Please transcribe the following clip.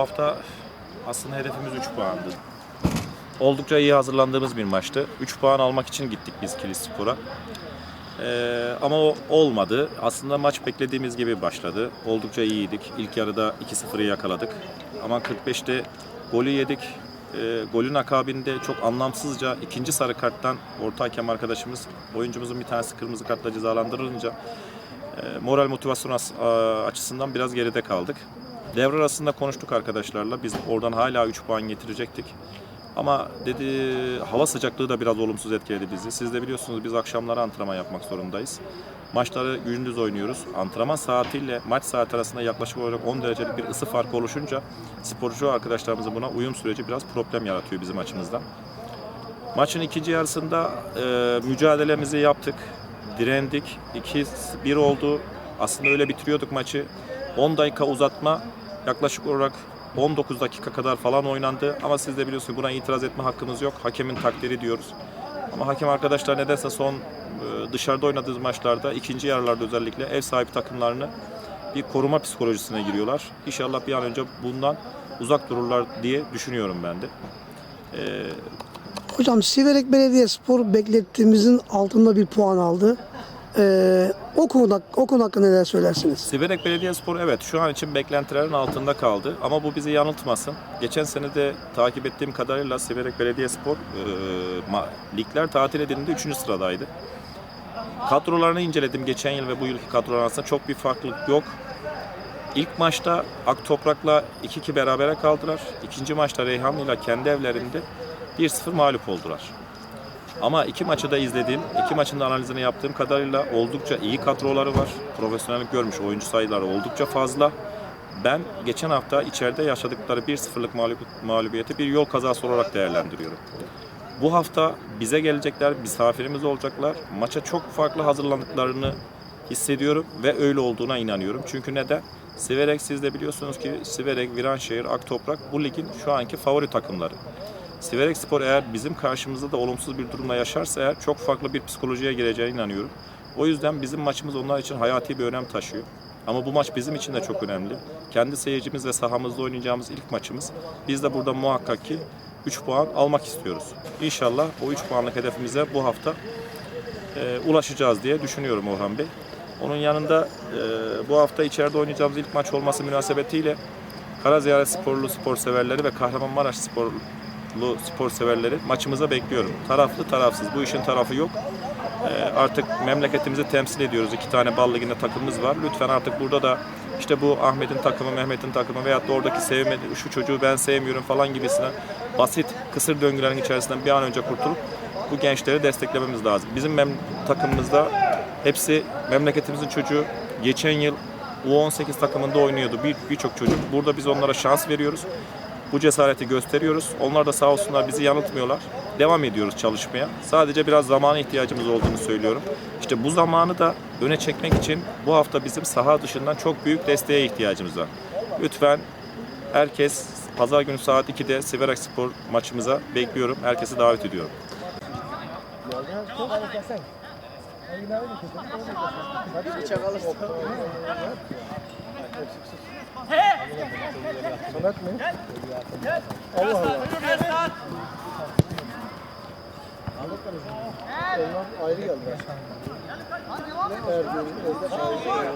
Bu hafta aslında hedefimiz 3 puandı. Oldukça iyi hazırlandığımız bir maçtı. 3 puan almak için gittik biz Kilis Spor'a. Ee, ama o olmadı. Aslında maç beklediğimiz gibi başladı. Oldukça iyiydik. İlk yarıda 2-0'ı yakaladık. Ama 45'te golü yedik. Ee, golün akabinde çok anlamsızca ikinci sarı karttan orta hakem arkadaşımız oyuncumuzun bir tanesi kırmızı kartla cezalandırılınca e, moral motivasyon açısından biraz geride kaldık. Devre arasında konuştuk arkadaşlarla. Biz oradan hala 3 puan getirecektik. Ama dedi hava sıcaklığı da biraz olumsuz etkiledi bizi. Siz de biliyorsunuz biz akşamları antrenman yapmak zorundayız. Maçları gündüz oynuyoruz. Antrenman saatiyle maç saati arasında yaklaşık olarak 10 derecelik bir ısı farkı oluşunca sporcu arkadaşlarımızın buna uyum süreci biraz problem yaratıyor bizim açımızdan. Maçın ikinci yarısında e, mücadelemizi yaptık. Direndik. 2-1 oldu. Aslında öyle bitiriyorduk maçı. 10 dakika uzatma yaklaşık olarak 19 dakika kadar falan oynandı. Ama siz de biliyorsunuz buna itiraz etme hakkımız yok. Hakemin takdiri diyoruz. Ama hakem arkadaşlar nedense son e, dışarıda oynadığımız maçlarda ikinci yarılarda özellikle ev sahibi takımlarını bir koruma psikolojisine giriyorlar. İnşallah bir an önce bundan uzak dururlar diye düşünüyorum ben de. E, Hocam Siverek Belediyespor beklettiğimizin altında bir puan aldı. Ee, o konuda o konu hakkında neler söylersiniz? Siverek Belediyespor evet şu an için beklentilerin altında kaldı ama bu bizi yanıltmasın. Geçen sene de takip ettiğim kadarıyla Siverek Belediyespor e, ma- ligler tatil edildiğinde 3. sıradaydı. Kadrolarını inceledim geçen yıl ve bu yılki kadrolar arasında çok bir farklılık yok. İlk maçta Ak Toprak'la 2-2 berabere kaldılar. İkinci maçta Reyhanlı'yla kendi evlerinde 1-0 mağlup oldular. Ama iki maçı da izlediğim, iki maçın da analizini yaptığım kadarıyla oldukça iyi kadroları var. Profesyonellik görmüş oyuncu sayıları oldukça fazla. Ben geçen hafta içeride yaşadıkları 1-0'lık mağlup, mağlubiyeti bir yol kazası olarak değerlendiriyorum. Bu hafta bize gelecekler, misafirimiz olacaklar. Maça çok farklı hazırlandıklarını hissediyorum ve öyle olduğuna inanıyorum. Çünkü neden? Siverek siz de biliyorsunuz ki Siverek, Viranşehir, Aktoprak bu ligin şu anki favori takımları. Siverek Spor eğer bizim karşımızda da olumsuz bir durumla yaşarsa eğer çok farklı bir psikolojiye gireceğine inanıyorum. O yüzden bizim maçımız onlar için hayati bir önem taşıyor. Ama bu maç bizim için de çok önemli. Kendi seyircimiz ve sahamızda oynayacağımız ilk maçımız. Biz de burada muhakkak ki 3 puan almak istiyoruz. İnşallah o 3 puanlık hedefimize bu hafta e, ulaşacağız diye düşünüyorum Orhan Bey. Onun yanında e, bu hafta içeride oynayacağımız ilk maç olması münasebetiyle Karaziyaret sporlu spor severleri ve Kahramanmaraş sporlu spor severleri maçımıza bekliyorum. Taraflı tarafsız bu işin tarafı yok. E, artık memleketimizi temsil ediyoruz. İki tane bal liginde takımımız var. Lütfen artık burada da işte bu Ahmet'in takımı, Mehmet'in takımı veyahut da oradaki sevmedi, şu çocuğu ben sevmiyorum falan gibisine basit kısır döngülerin içerisinden bir an önce kurtulup bu gençleri desteklememiz lazım. Bizim mem- takımımızda hepsi memleketimizin çocuğu. Geçen yıl U18 takımında oynuyordu bir birçok çocuk. Burada biz onlara şans veriyoruz. Bu cesareti gösteriyoruz. Onlar da sağ olsunlar bizi yanıltmıyorlar. Devam ediyoruz çalışmaya. Sadece biraz zamana ihtiyacımız olduğunu söylüyorum. İşte bu zamanı da öne çekmek için bu hafta bizim saha dışından çok büyük desteğe ihtiyacımız var. Lütfen herkes pazar günü saat 2'de Siverek Spor maçımıza bekliyorum. Herkesi davet ediyorum. Samet mi? Allah Allah. Onlar ayrı. Ne Ergün, Özde, Hakan.